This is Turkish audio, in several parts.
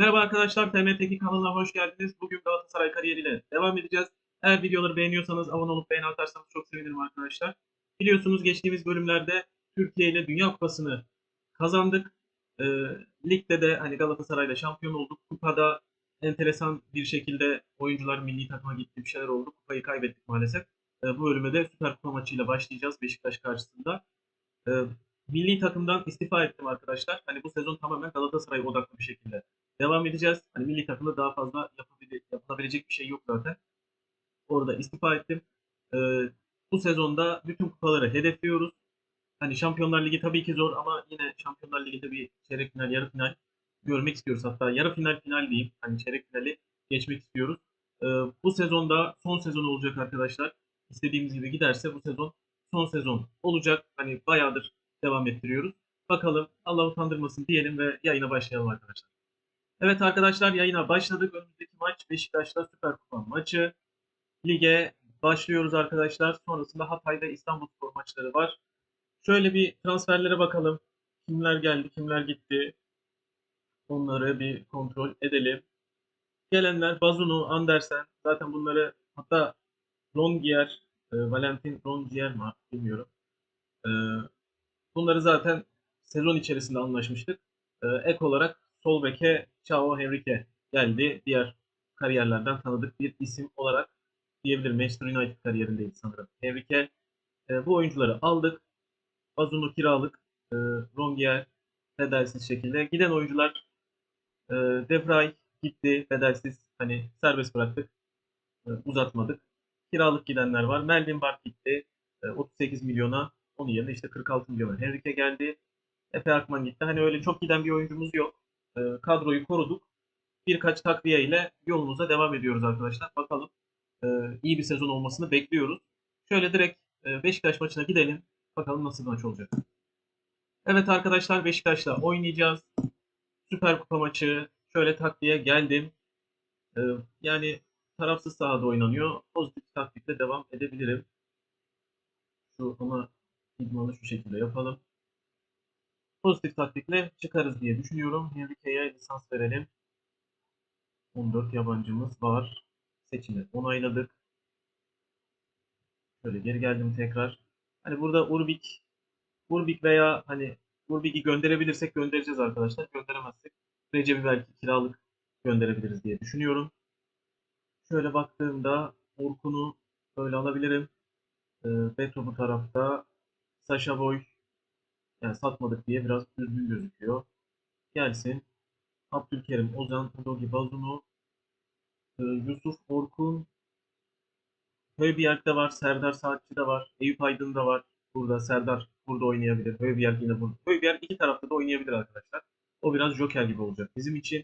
Merhaba arkadaşlar, TMTK kanalına hoş geldiniz. Bugün Galatasaray kariyeriyle devam edeceğiz. Eğer videoları beğeniyorsanız abone olup beğeni atarsanız çok sevinirim arkadaşlar. Biliyorsunuz geçtiğimiz bölümlerde Türkiye ile Dünya Kupası'nı kazandık. Ee, ligde de hani Galatasaray'la şampiyon olduk. Kupada enteresan bir şekilde oyuncular milli takıma gitti, bir şeyler oldu. Kupayı kaybettik maalesef. Ee, bu bölüme de Süper Kupa maçıyla başlayacağız Beşiktaş karşısında. Ee, milli takımdan istifa ettim arkadaşlar. Hani bu sezon tamamen Galatasaray odaklı bir şekilde devam edeceğiz. Hani milli takımda daha fazla yapabile- yapılabilecek bir şey yok zaten. Orada istifa ettim. Ee, bu sezonda bütün kupaları hedefliyoruz. Hani Şampiyonlar Ligi tabii ki zor ama yine Şampiyonlar Ligi'nde bir çeyrek final, yarı final görmek istiyoruz. Hatta yarı final final diyeyim. Hani çeyrek finali geçmek istiyoruz. Ee, bu sezonda son sezon olacak arkadaşlar. İstediğimiz gibi giderse bu sezon son sezon olacak. Hani bayağıdır devam ettiriyoruz. Bakalım Allah utandırmasın diyelim ve yayına başlayalım arkadaşlar. Evet arkadaşlar yayına başladık. Önümüzdeki maç Beşiktaş'la Süper Kupa maçı. Lige başlıyoruz arkadaşlar. Sonrasında Hatay ve İstanbulspor maçları var. Şöyle bir transferlere bakalım. Kimler geldi, kimler gitti. Onları bir kontrol edelim. Gelenler Bazunu, Andersen. Zaten bunları hatta Rongier, e, Valentin Rongier mi bilmiyorum. E, bunları zaten sezon içerisinde anlaşmıştık. E, ek olarak sol beke Chao Henrique geldi. Diğer kariyerlerden tanıdık bir isim olarak diyebilirim. Manchester United kariyerindeydi sanırım. Henrique e, bu oyuncuları aldık. Bazunu kiralık. E, Rongier bedelsiz şekilde. Giden oyuncular e, De Vrij gitti bedelsiz. Hani serbest bıraktık. Uzatmadık. Kiralık gidenler var. Melvin Bart gitti. E, 38 milyona. Onun yerine işte 46 milyona Henrique geldi. Efe Akman gitti. Hani öyle çok giden bir oyuncumuz yok. E, kadroyu koruduk. Birkaç takviye ile yolumuza devam ediyoruz arkadaşlar. Bakalım e, iyi bir sezon olmasını bekliyoruz. Şöyle direkt e, Beşiktaş maçına gidelim. Bakalım nasıl bir maç olacak. Evet arkadaşlar Beşiktaş'la oynayacağız. Süper Kupa maçı. Şöyle takviye geldim. E, yani tarafsız sahada oynanıyor. Pozitif taktikle devam edebilirim. Şu ama idmanı şu şekilde yapalım. Pozitif taktikle çıkarız diye düşünüyorum. Henrique'ye lisans verelim. 14 yabancımız var. Seçimi onayladık. Şöyle geri geldim tekrar. Hani burada Urbik Urbik veya hani Urbik'i gönderebilirsek göndereceğiz arkadaşlar. Gönderemezsek Recep'i belki kiralık gönderebiliriz diye düşünüyorum. Şöyle baktığımda Orkun'u böyle alabilirim. Ee, Beto bu tarafta. Sasha Boy yani satmadık diye biraz düzgün gözüküyor. Gelsin. Abdülkerim, Ozan, Udogi, Bazunu, e, Yusuf Orkun, Höybjerg de var, Serdar Saatçi de var, Eyüp Aydın da var. Burada Serdar burada oynayabilir. Höybjerg yine burada. Höybjerg iki tarafta da oynayabilir arkadaşlar. O biraz Joker gibi olacak. Bizim için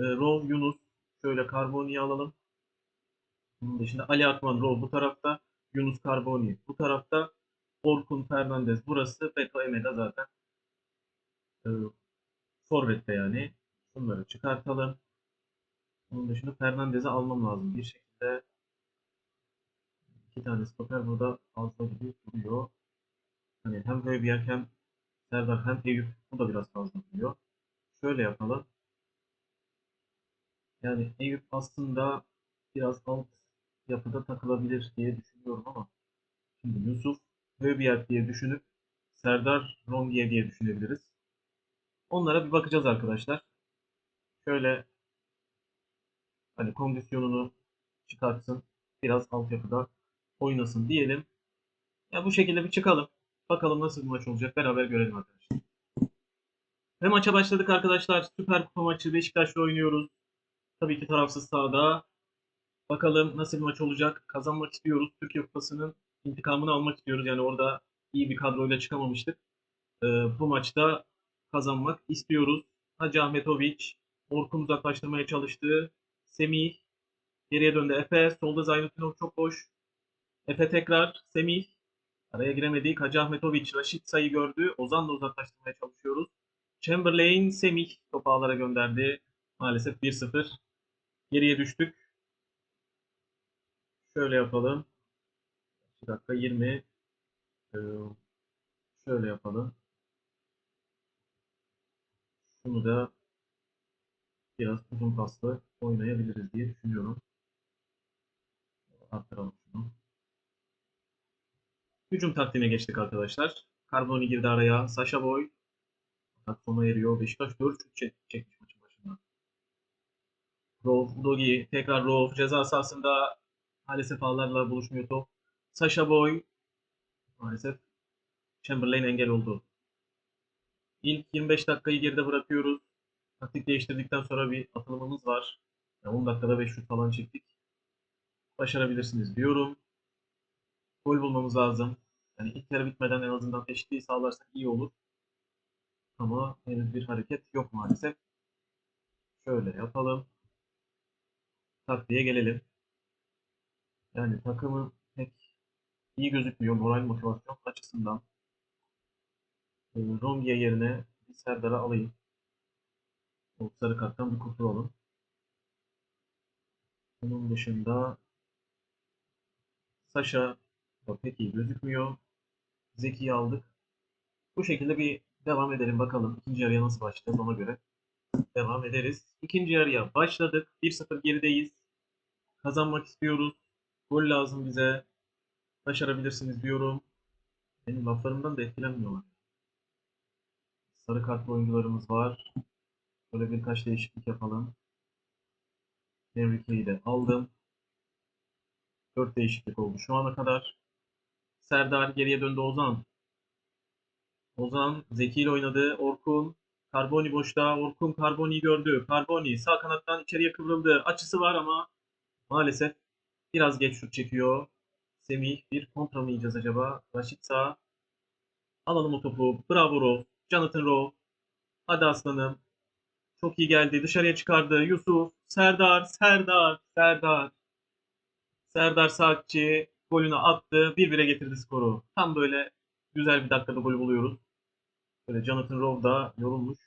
e, Rov, Yunus, şöyle Carboni'yi alalım. Bunun dışında Ali Akman, Rov bu tarafta. Yunus Carboni bu tarafta. Orkun Fernandez burası. Beto Emeda zaten. E, Forvet'te yani. Bunları çıkartalım. Onun dışında Fernandez'i almam lazım. Bir şekilde iki tane stoper burada fazla gibi duruyor. Hani hem Höybjerg hem Serdar hem Eyüp bu da biraz fazla duruyor. Şöyle yapalım. Yani Eyüp aslında biraz alt yapıda takılabilir diye düşünüyorum ama şimdi Yusuf Höybjerg diye düşünüp Serdar Rongier diye düşünebiliriz. Onlara bir bakacağız arkadaşlar. Şöyle hani kondisyonunu çıkartsın. Biraz altyapıda oynasın diyelim. Ya bu şekilde bir çıkalım. Bakalım nasıl bir maç olacak. Beraber görelim arkadaşlar. Ve maça başladık arkadaşlar. Süper Kupa maçı Beşiktaş'la oynuyoruz. Tabii ki tarafsız sahada. Bakalım nasıl bir maç olacak. Kazanmak istiyoruz. Türkiye Kupası'nın intikamını almak istiyoruz. Yani orada iyi bir kadroyla çıkamamıştık. Ee, bu maçta kazanmak istiyoruz. Hacı Ahmetoviç, Orkun uzaklaştırmaya çalıştı. Semih geriye döndü. Efe solda Zaynutinov çok boş. Efe tekrar Semih araya giremedik. Hacı Ahmetoviç Raşit sayı gördü. Ozan'la uzaklaştırmaya çalışıyoruz. Chamberlain Semih topu ağlara gönderdi. Maalesef 1-0. Geriye düştük. Şöyle yapalım. 2 dakika 20. Ee, şöyle yapalım. Şunu da biraz uzun paslı oynayabiliriz diye düşünüyorum. Arttıralım şunu. Hücum taktiğine geçtik arkadaşlar. Carboni girdi araya. Sasha Boy. Atak sona eriyor. Beşiktaş 4 şut çek- çekmiş maçın başında. Rolf, Dogi, tekrar Rolf. Ceza sahasında maalesef ağlarla buluşmuyor top. Sasha Boy. Maalesef Chamberlain engel oldu. İlk 25 dakikayı geride bırakıyoruz. Taktik değiştirdikten sonra bir atılımımız var. Yani 10 dakikada 5 şut falan çektik. Başarabilirsiniz diyorum. Gol bulmamız lazım. Yani ilk yarı bitmeden en azından eşitliği sağlarsak iyi olur. Ama henüz bir hareket yok maalesef. Şöyle yapalım. Taktiğe gelelim. Yani takımın iyi gözükmüyor moral motivasyon açısından. Rongier yerine bir Serdar'ı alayım. O sarı karttan bir kurtulalım. Onun dışında Sasha da pek iyi gözükmüyor. Zeki'yi aldık. Bu şekilde bir devam edelim bakalım. İkinci yarıya nasıl başlayacağız ona göre devam ederiz. İkinci yarıya başladık. 1-0 gerideyiz. Kazanmak istiyoruz. Gol lazım bize. Başarabilirsiniz diyorum. Benim laflarımdan da etkilenmiyorlar. Sarı kartlı oyuncularımız var. Böyle birkaç değişiklik yapalım. Enrique'yi de aldım. 4 değişiklik oldu şu ana kadar. Serdar geriye döndü Ozan. Ozan Zeki ile oynadı. Orkun. Carboni boşta. Orkun Carboni'yi gördü. Carboni sağ kanattan içeriye kıvrıldı. Açısı var ama maalesef biraz geç şut çekiyor. Semih bir kontra mı yiyeceğiz acaba? Raşit sağ. Alalım o topu. Bravo Rov. Jonathan Rov. Hadi aslanım. Çok iyi geldi. Dışarıya çıkardı. Yusuf. Serdar. Serdar. Serdar. Serdar Saatçi golünü attı. 1-1'e getirdi skoru. Tam böyle güzel bir dakikada gol buluyoruz. Böyle Jonathan Rowe da yorulmuş.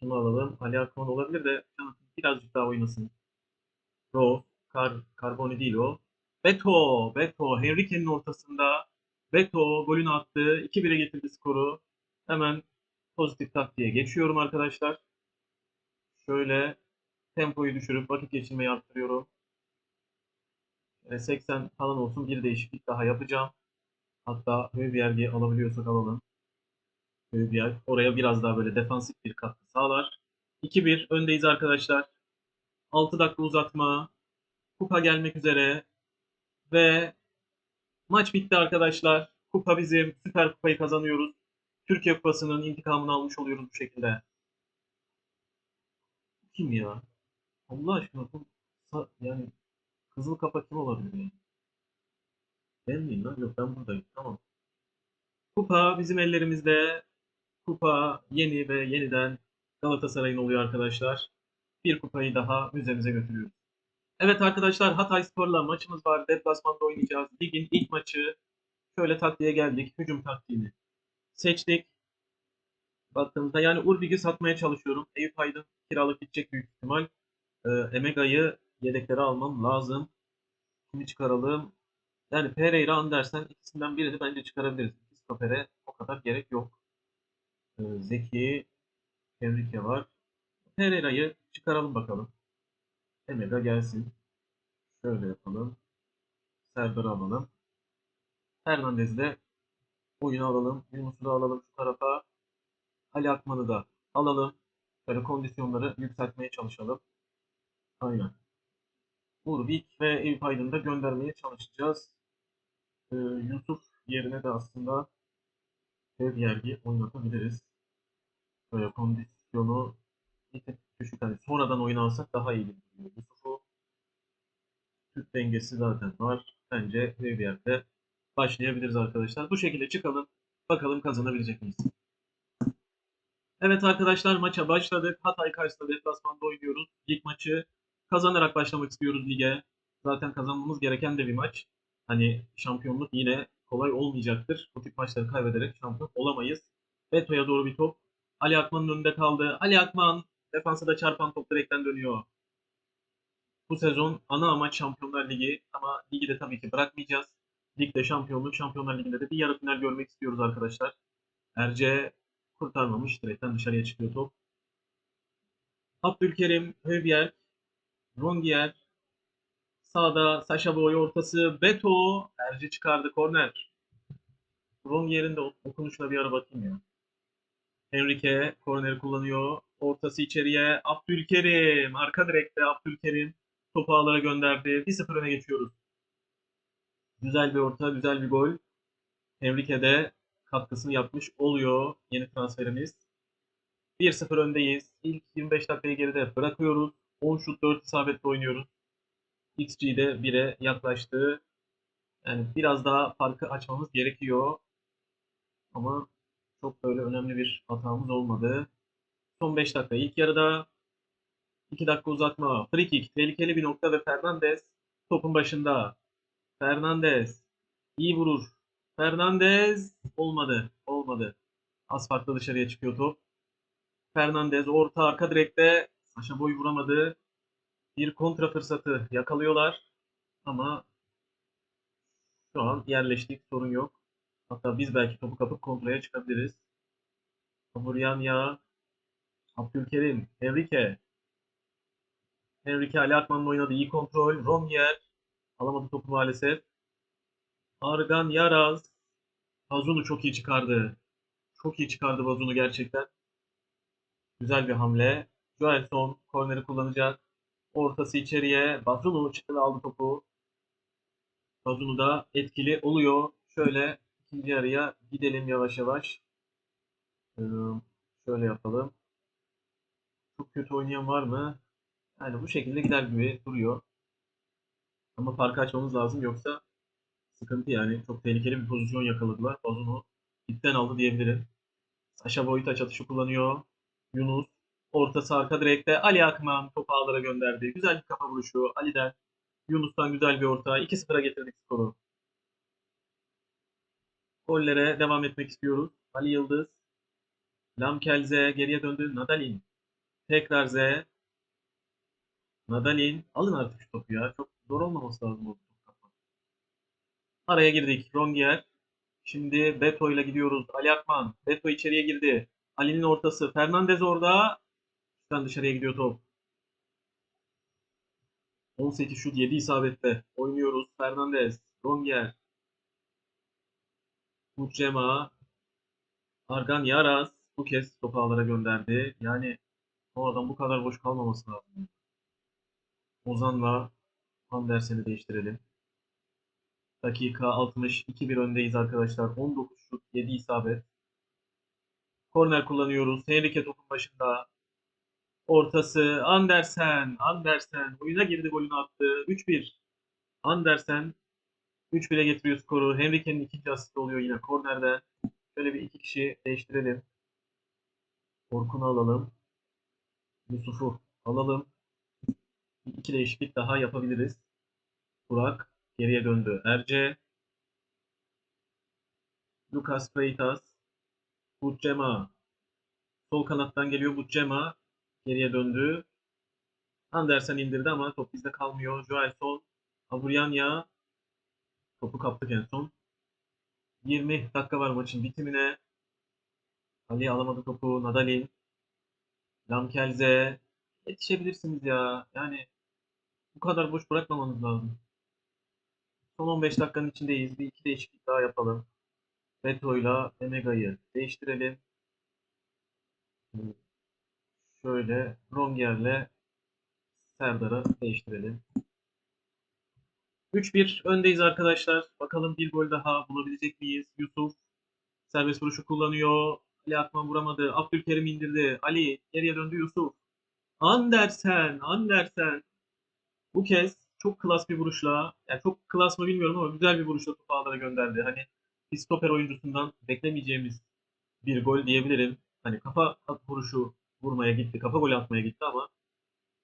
Kimi alalım? Ali Akman olabilir de Jonathan birazcık daha oynasın. Rowe. Kar, Carboni değil o. Beto. Beto. Henrique'nin ortasında. Beto golünü attı. 2-1'e getirdi skoru. Hemen pozitif taktiğe geçiyorum arkadaşlar. Şöyle tempoyu düşürüp vakit geçirmeyi arttırıyorum. E, 80 falan olsun bir değişiklik daha yapacağım. Hatta Höbjerg'i alabiliyorsak alalım. Höbjerg oraya biraz daha böyle defansif bir katkı sağlar. 2-1 öndeyiz arkadaşlar. 6 dakika uzatma. Kupa gelmek üzere. Ve maç bitti arkadaşlar. Kupa bizim. Süper Kupayı kazanıyoruz. Türkiye Kupası'nın intikamını almış oluyoruz bu şekilde. Kim ya? Allah aşkına bu yani Kızıl kafa kim olabilir yani? Ben miyim lan? Yok ben buradayım. Tamam. Kupa bizim ellerimizde. Kupa yeni ve yeniden Galatasaray'ın oluyor arkadaşlar. Bir kupayı daha müzemize götürüyoruz. Evet arkadaşlar Hatay Spor'la maçımız var. Deplasmanda oynayacağız. Ligin ilk maçı. Şöyle taktiğe geldik. Hücum taktiğini seçtik. Baktığımızda yani Urbig'i satmaya çalışıyorum. Eyüp Aydın kiralık gidecek büyük ihtimal. Ee, Emega'yı yedeklere almam lazım. Kimi çıkaralım? Yani Pereira, Andersen ikisinden birini bence çıkarabiliriz. Stopere o kadar gerek yok. Ee, Zeki, Enrique var. Pereira'yı çıkaralım bakalım. Emega gelsin. Şöyle yapalım. Serdar'ı alalım. Hernandez'i de oyuna alalım. Yunus'u da alalım şu tarafa. Ali Akman'ı da alalım. Böyle kondisyonları yükseltmeye çalışalım. Aynen. Urbik ve Eyüp Aydın'ı da göndermeye çalışacağız. Ee, Yusuf yerine de aslında ev yergi oynatabiliriz. Böyle kondisyonu bir düşük. Hani sonradan oyuna alsak daha iyi gibi. Yusuf'u Türk dengesi zaten var. Bence ev yerde başlayabiliriz arkadaşlar. Bu şekilde çıkalım. Bakalım kazanabilecek miyiz? Evet arkadaşlar maça başladık. Hatay karşısında deplasmanda oynuyoruz. İlk maçı kazanarak başlamak istiyoruz lige. Zaten kazanmamız gereken de bir maç. Hani şampiyonluk yine kolay olmayacaktır. Bu tip maçları kaybederek şampiyon olamayız. Beto'ya doğru bir top. Ali Akman'ın önünde kaldı. Ali Akman defansa da çarpan top direkten dönüyor. Bu sezon ana amaç Şampiyonlar Ligi ama ligi de tabii ki bırakmayacağız. Ligde şampiyonluk, Şampiyonlar Ligi'nde de bir yarı final görmek istiyoruz arkadaşlar. Erce kurtarmamış. Direkten dışarıya çıkıyor top. Abdülkerim, Höbier, Rongier, sağda Sasha Boy ortası, Beto, Erci çıkardı korner. Rongier'in de okunuşuna bir ara bakayım ya. Enrique korneri kullanıyor. Ortası içeriye. Abdülkerim. Arka direkte Abdülkerim. Topu ağlara gönderdi. 1-0 öne geçiyoruz. Güzel bir orta, güzel bir gol. Enrique de katkısını yapmış oluyor yeni transferimiz. 1-0 öndeyiz. İlk 25 dakikayı geride bırakıyoruz. 10 şut 4 isabetle oynuyoruz. XG de 1'e yaklaştı. Yani biraz daha farkı açmamız gerekiyor. Ama çok böyle önemli bir hatamız olmadı. Son 5 dakika ilk yarıda 2 dakika uzatma. Free kick tehlikeli bir nokta ve Fernandez topun başında. Fernandez iyi vurur. Fernandez olmadı. Olmadı. Az farklı dışarıya çıkıyor top. Fernandez orta arka direkte Saşa boy vuramadı. Bir kontra fırsatı yakalıyorlar. Ama şu an yerleştik. Sorun yok. Hatta biz belki topu kapıp kontraya çıkabiliriz. Hamuryan ya. Abdülkerim. Enrique. Enrique Ali Akman'ın oynadı. iyi kontrol. Romier. Alamadı topu maalesef. Argan Yaraz. Bazunu çok iyi çıkardı. Çok iyi çıkardı Bazunu gerçekten. Güzel bir hamle. Joelson korneri kullanacak. Ortası içeriye. Bazunu çıktı aldı topu. Bazunu da etkili oluyor. Şöyle ikinci yarıya gidelim yavaş yavaş. Ee, şöyle yapalım. Çok kötü oynayan var mı? Yani bu şekilde gider gibi duruyor. Ama farkı açmamız lazım yoksa sıkıntı yani. Çok tehlikeli bir pozisyon yakaladılar. Bazunu ipten aldı diyebilirim. Saşa Boyta çatışı kullanıyor. Yunus. Ortası arka direkte. Ali Akman topu ağlara gönderdi. Güzel bir kafa vuruşu. Ali'den. Yunus'tan güzel bir orta. 2-0'a getirdik skoru. Gollere devam etmek istiyoruz. Ali Yıldız. Lamkelze geriye döndü. Nadalin. Tekrar Z. Nadalin. Alın artık şu topu ya. Çok zor olmaması lazım bu topu. Araya girdik. Rongier. Şimdi Beto ile gidiyoruz. Ali Akman. Beto içeriye girdi. Ali'nin ortası. Fernandez orada. Üstten dışarıya gidiyor top. 18 şut 7 isabette. Oynuyoruz. Fernandez. Rongier. Mucema. Argan Yaraz. Bu kez topu ağlara gönderdi. Yani o adam bu kadar boş kalmaması lazım. Ozan'la Andersen'i değiştirelim. Dakika 60. 2-1 öndeyiz arkadaşlar. 19 şut 7 isabet. Korner kullanıyoruz. Henrique topun başında. Ortası Andersen. Andersen oyuna girdi golünü attı. 3-1. Andersen 3-1'e getiriyor skoru. Henrique'nin ikinci asisti oluyor yine kornerden. Şöyle bir iki kişi değiştirelim. Orkun'u alalım. Yusuf'u alalım. İki değişiklik daha yapabiliriz. Burak geriye döndü. Erce. Lucas Freitas. Bucema. Sol kanattan geliyor Bucema. Geriye döndü. Andersen indirdi ama top bizde kalmıyor. Joelson. Aburyanya. Topu kaptık en son. 20 dakika var maçın bitimine. Ali alamadı topu. Nadalin. Lamkelze. Yetişebilirsiniz ya. Yani bu kadar boş bırakmamanız lazım. Son 15 dakikanın içindeyiz. Bir iki değişiklik daha yapalım. Beto'yla Emega'yı değiştirelim. Şöyle Rongier'le Serdar'ı değiştirelim. 3-1 öndeyiz arkadaşlar. Bakalım bir gol daha bulabilecek miyiz? Yusuf serbest vuruşu kullanıyor. Ali Akman vuramadı. Abdülkerim indirdi. Ali geriye döndü Yusuf. Andersen, Andersen. Bu kez çok klas bir vuruşla, yani çok klas mı bilmiyorum ama güzel bir vuruşla topu ağlara gönderdi. Hani bir stoper oyuncusundan beklemeyeceğimiz bir gol diyebilirim. Hani kafa vuruşu vurmaya gitti, kafa golü atmaya gitti ama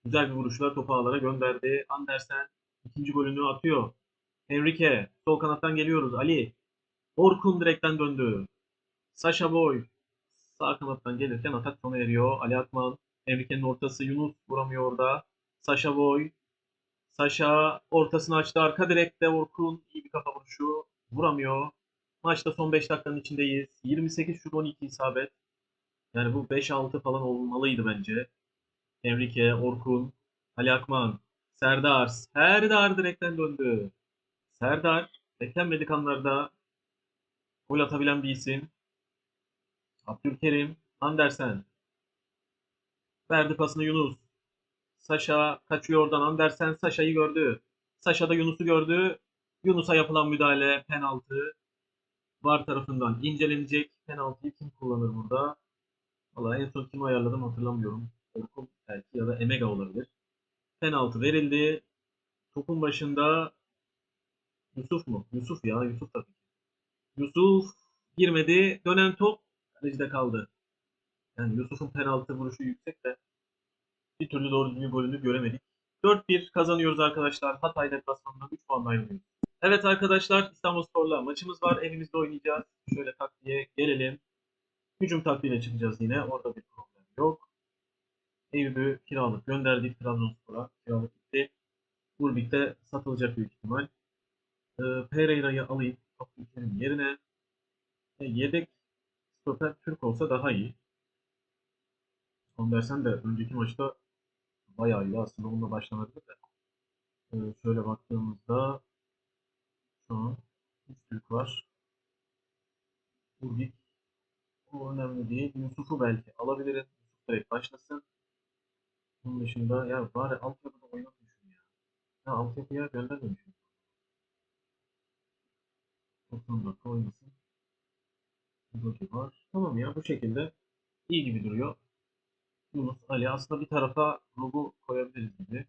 güzel bir vuruşla topu ağlara gönderdi. Andersen ikinci golünü atıyor. Enrique sol kanattan geliyoruz. Ali Orkun direkten döndü. Sasha Boy sağ kanattan gelirken atak sona eriyor. Ali Akman Enrique'nin ortası Yunus vuramıyor orada. Sasha Boy Sasha ortasını açtı. Arka direkte Orkun iyi bir kafa vuruşu. Vuramıyor. Maçta son 5 dakikanın içindeyiz. 28 şut 12 isabet. Yani bu 5-6 falan olmalıydı bence. Enrique, Orkun, Ali Akman, Serdar. Serdar direkten döndü. Serdar beklenmedik anlarda gol atabilen bir isim. Abdülkerim, Andersen. Verdi pasını Yunus. Saşa kaçıyor oradan. Andersen Saşa'yı gördü. Saşa da Yunus'u gördü. Yunus'a yapılan müdahale penaltı. VAR tarafından incelenecek. Penaltıyı kim kullanır burada? Valla en son kimi ayarladım hatırlamıyorum. Orkun belki ya da Emega olabilir. Penaltı verildi. Topun başında Yusuf mu? Yusuf ya. Yusuf tabii. Yusuf girmedi. Dönen top kalecide kaldı. Yani Yusuf'un penaltı vuruşu yüksek de bir türlü doğru düzgün golünü göremedik. 4-1 kazanıyoruz arkadaşlar. Hatay deplasmanından 3 puanla ayrılıyoruz. Evet arkadaşlar İstanbulspor'la maçımız var. Evimizde oynayacağız. Şöyle taktiğe gelelim. Hücum taktiğiyle çıkacağız yine. Orada bir problem yok. Eyüp'ü kiralık gönderdik Trabzonspor'a. Kiralık gitti. Urbik'te satılacak büyük ihtimal. Ee, Pereira'yı alayım. Abdülkerim yerine. Yedek stoper Türk olsa daha iyi. Andersen de önceki maçta bayağı iyi aslında onunla başlanabilir de. Ee, şöyle baktığımızda şu an 3 Türk var. Urbik o önemli değil. Yusuf'u belki alabilirim. Yusuf direkt başlasın. Bunun dışında ya bari altyapıda oynatmışım ya. Ya altyapıya göndermemişim. 90 dakika oynasın. Urbik var. Tamam ya bu şekilde iyi gibi duruyor. Yunus, Ali aslında bir tarafa Rob'u koyabiliriz gibi.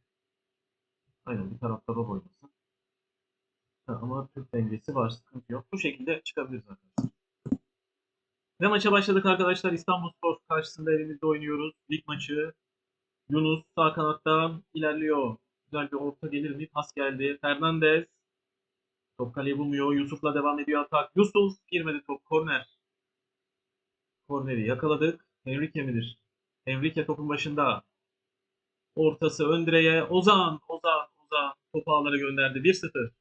Aynen bir tarafta Rob oynasın. Ama Türk dengesi var sıkıntı yok. Bu şekilde çıkabiliriz arkadaşlar. Ve maça başladık arkadaşlar. İstanbulspor karşısında elimizde oynuyoruz. Lig maçı. Yunus sağ kanattan ilerliyor. Güzel bir orta gelir mi? Pas geldi. Fernandez. Top kaleyi bulmuyor. Yusuf'la devam ediyor atak. Yusuf girmedi top. Korner. Korneri yakaladık. Henrique midir? Enrique topun başında. Ortası ön direğe. Ozan, Ozan, Ozan. Topu ağlara gönderdi. 1-0.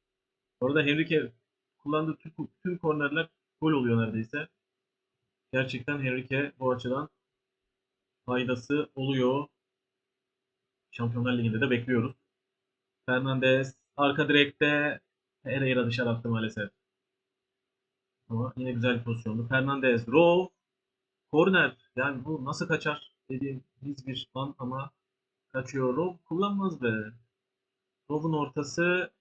Orada Henrique kullandığı tüm, tüm kornerler gol oluyor neredeyse. Gerçekten Henrique bu açıdan faydası oluyor. Şampiyonlar Ligi'nde de bekliyoruz. Fernandez arka direkte Pereira dışarı attı maalesef. Ama yine güzel bir pozisyondu. Fernandez, Rowe, korner. Yani bu nasıl kaçar? dediğimiz bir an ama kaçıyor. Rov kullanmaz be. Rov'un ortası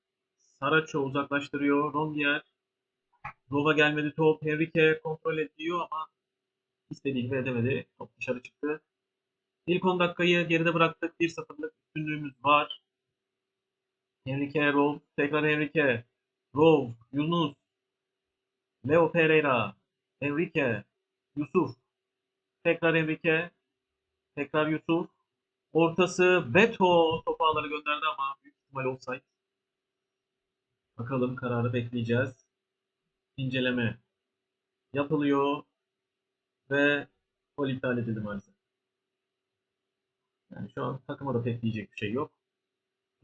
Saraço uzaklaştırıyor. Rongier Rov'a gelmedi top. Henrique kontrol ediyor ama istediği gibi edemedi. Top dışarı çıktı. İlk 10 dakikayı geride bıraktık. 1-0'lık üstünlüğümüz var. Henrique, Rov, tekrar Henrique, Rov, Yunus, Leo Pereira, Henrique, Yusuf, tekrar Henrique, Tekrar Yusuf. Ortası Beto topu ağları gönderdi ama büyük ihtimal offside. Bakalım kararı bekleyeceğiz. İnceleme yapılıyor ve gol iptal edildi maalesef. Yani şu an takıma da pek diyecek bir şey yok.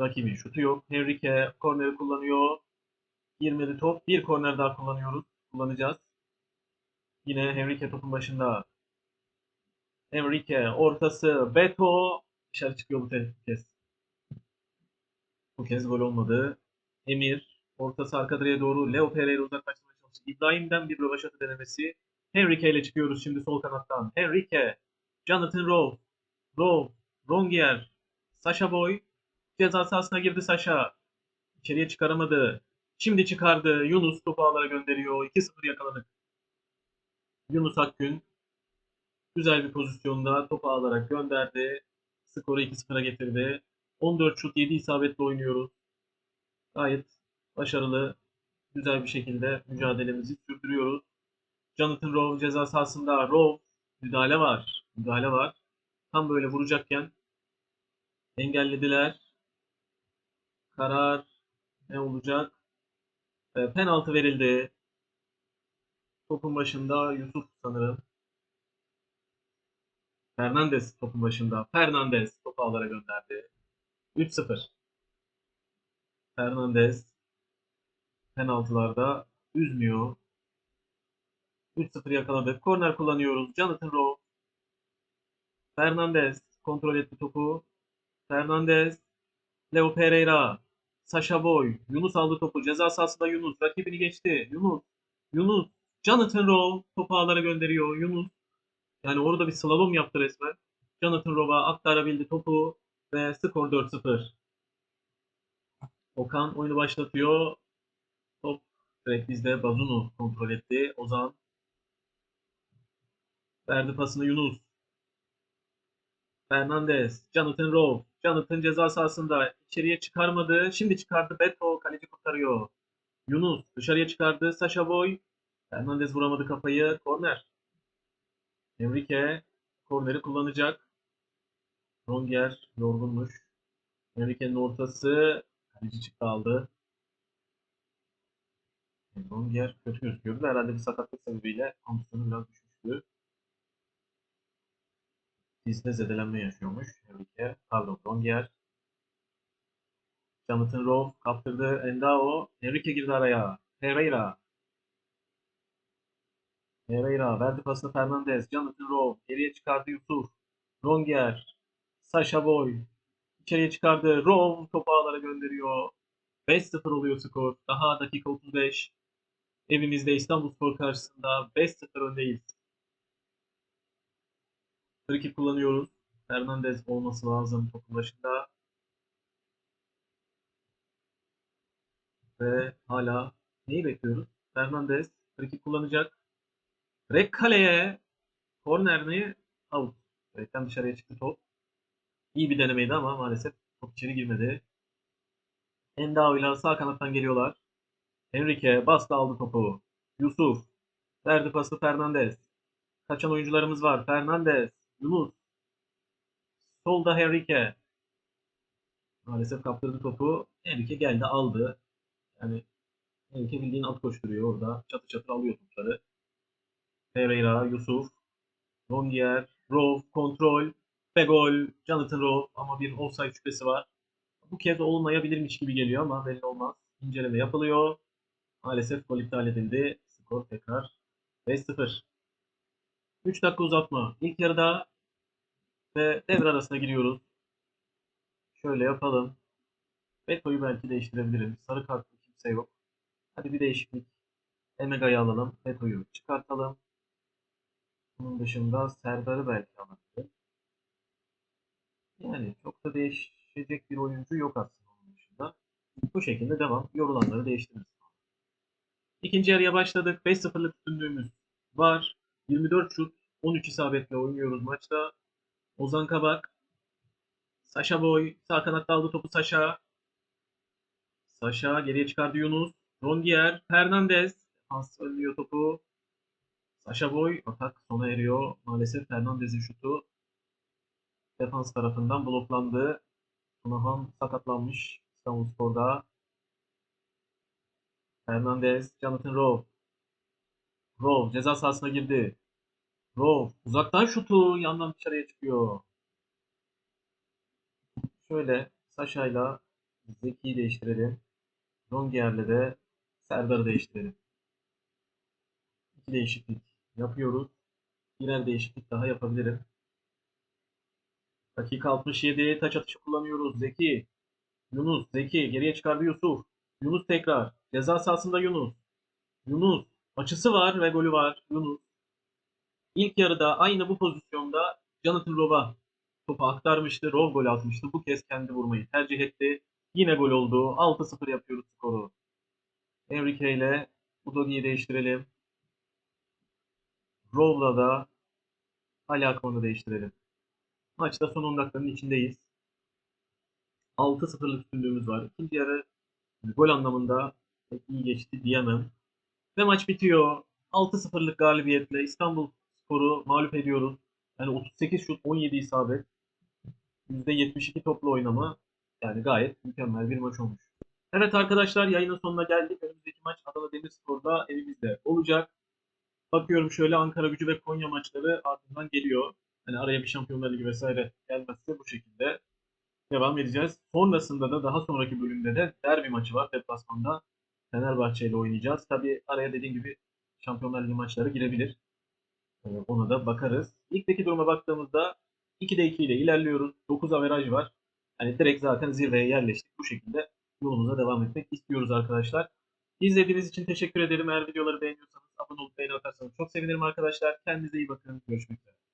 Rakibin şutu yok. Henrique korneri kullanıyor. Girmedi top. Bir korner daha kullanıyoruz. Kullanacağız. Yine Henrique topun başında. Enrique ortası Beto dışarı çıkıyor bu kez. Bu kez gol olmadı. Emir ortası arka direğe doğru Leo Pereira uzaklaştırmaya çalıştı. İbrahim'den bir rövaşatı denemesi. Henrique ile çıkıyoruz şimdi sol kanattan. Henrique, Jonathan Rowe, Rowe, Rongier, Sasha Boy. Ceza sahasına girdi Sasha. İçeriye çıkaramadı. Şimdi çıkardı. Yunus topu ağlara gönderiyor. 2-0 yakaladık. Yunus Akgün Güzel bir pozisyonda topu alarak gönderdi. Skoru 2-0'a getirdi. 14 şut 7 isabetle oynuyoruz. Gayet başarılı, güzel bir şekilde mücadelemizi sürdürüyoruz. Jonathan Rowe ceza sahasında. Rowe müdahale var. Müdahale var. Tam böyle vuracakken engellediler. Karar ne olacak? E, penaltı verildi. Topun başında Yusuf sanırım. Fernandez topun başında. Fernandez topu ağlara gönderdi. 3-0. Fernandez penaltılarda üzmüyor. 3-0 yakaladık. Korner kullanıyoruz. Jonathan Rowe. Fernandez kontrol etti topu. Fernandez, Leo Pereira, Sasha Boy, Yunus aldı topu. Ceza sahasında Yunus rakibini geçti. Yunus, Yunus, Jonathan Rowe topu ağlara gönderiyor. Yunus yani orada bir slalom yaptı resmen. Jonathan Rowe'a aktarabildi topu ve skor 4-0. Okan oyunu başlatıyor. Top direkt bizde Bazunu kontrol etti. Ozan verdi pasını Yunus. Fernandez, Jonathan Rowe. Jonathan ceza sahasında içeriye çıkarmadı. Şimdi çıkardı. Beto kaleci kurtarıyor. Yunus dışarıya çıkardı. Sasha Boy. Fernandez vuramadı kafayı. Korner. Enrique korneri kullanacak. Ronger yorgunmuş. Enrique'nin ortası. Kaleci çıktı aldı. Ronger kötü gözüküyordu. Herhalde bir sakatlık sebebiyle hamstronu biraz düşmüştü. Dizde zedelenme yaşıyormuş. Enrique. Pardon Ronger. Jonathan Rowe kaptırdı. Endao. Enrique girdi araya. Pereira. Pereira verdi pasını Fernandez. Jonathan Rowe geriye çıkardı Yusuf. Ronger. Sasha Boy. İçeriye çıkardı. Rowe topu ağlara gönderiyor. 5-0 oluyor skor. Daha dakika 35. Evimizde İstanbulspor karşısında 5-0 öndeyiz. Frikik kullanıyoruz. Fernandez olması lazım topun başında. Ve hala neyi bekliyoruz? Fernandez frikik kullanacak. Rek kaleye korner mi? Out. Rekten dışarıya çıktı top. İyi bir denemeydi ama maalesef top içeri girmedi. Endao ile sağ kanattan geliyorlar. Enrique bastı aldı topu. Yusuf. Verdi pası Fernandez. Kaçan oyuncularımız var. Fernandez. Yunus. Solda Enrique. Maalesef kaptırdı topu. Enrique geldi aldı. Yani Enrique bildiğin at koşturuyor orada. Çatı çatı alıyor topları. Pereira, Yusuf, Rongier, Rove, kontrol ve gol. Jonathan Rove ama bir offside şüphesi var. Bu kez olmayabilirmiş gibi geliyor ama belli olmaz. İnceleme yapılıyor. Maalesef gol iptal edildi. Skor tekrar 5-0. 3 dakika uzatma. İlk yarıda ve devre arasına giriyoruz. Şöyle yapalım. Beto'yu belki değiştirebilirim. Sarı kartlı kimse yok. Hadi bir değişiklik. Emega'yı alalım. Beto'yu çıkartalım. Bunun dışında Serdar'ı belki alabilirim. Yani çok da değişecek bir oyuncu yok aslında onun dışında. Bu şekilde devam. Yorulanları değiştiririz. İkinci yarıya başladık. 5-0'lık üstünlüğümüz var. 24 şut, 13 isabetle oynuyoruz maçta. Ozan Kabak, Sasha Boy, sağ kanatta aldı topu Sasha. Sasha geriye çıkardı Yunus. Rongier, Fernandez. Pas önlüyor topu. Sasha Boy atak sona eriyor. Maalesef Fernandez'in şutu defans tarafından bloklandı. Tunahan sakatlanmış İstanbulspor'da. Fernandez, Jonathan Rowe. Rowe ceza sahasına girdi. Rowe uzaktan şutu yandan dışarıya çıkıyor. Şöyle Sasha'yla Zeki'yi değiştirelim. Rongier'le de Serdar'ı değiştirelim. İki değişiklik yapıyoruz. Birer değişiklik daha yapabilirim. Dakika 67 taç atışı kullanıyoruz. Zeki. Yunus. Zeki. Geriye çıkardı Yusuf. Yunus tekrar. Ceza sahasında Yunus. Yunus. Açısı var ve golü var. Yunus. İlk yarıda aynı bu pozisyonda Jonathan Rowe'a topu aktarmıştı. Rowe gol atmıştı. Bu kez kendi vurmayı tercih etti. Yine gol oldu. 6-0 yapıyoruz skoru. Enrique ile Udogi'yi değiştirelim. Rowe'la da Ali Akman'ı değiştirelim. Maçta son 10 dakikanın içindeyiz. 6-0'lık üstünlüğümüz var. İkinci yarı gol anlamında pek iyi geçti diyemem. Ve maç bitiyor. 6-0'lık galibiyetle İstanbul Sporu mağlup ediyoruz. Yani 38 şut, 17 isabet. %72 toplu oynama. Yani gayet mükemmel bir maç olmuş. Evet arkadaşlar yayının sonuna geldik. Önümüzdeki maç Adana Demirspor'da evimizde olacak. Bakıyorum şöyle Ankara Gücü ve Konya maçları ardından geliyor. Hani araya bir Şampiyonlar Ligi vesaire gelmezse bu şekilde devam edeceğiz. Sonrasında da daha sonraki bölümde de derbi maçı var deplasmanda. Fenerbahçe ile oynayacağız. Tabi araya dediğim gibi Şampiyonlar Ligi maçları girebilir. Ee, Ona da bakarız. Ligdeki duruma baktığımızda 2'de 2 ile ilerliyoruz. 9 averaj var. Hani direkt zaten zirveye yerleştik. Bu şekilde yolumuza devam etmek istiyoruz arkadaşlar. İzlediğiniz için teşekkür ederim. Eğer videoları beğeniyorsanız abone olup beğeni atarsanız çok sevinirim arkadaşlar. Kendinize iyi bakın. Görüşmek üzere.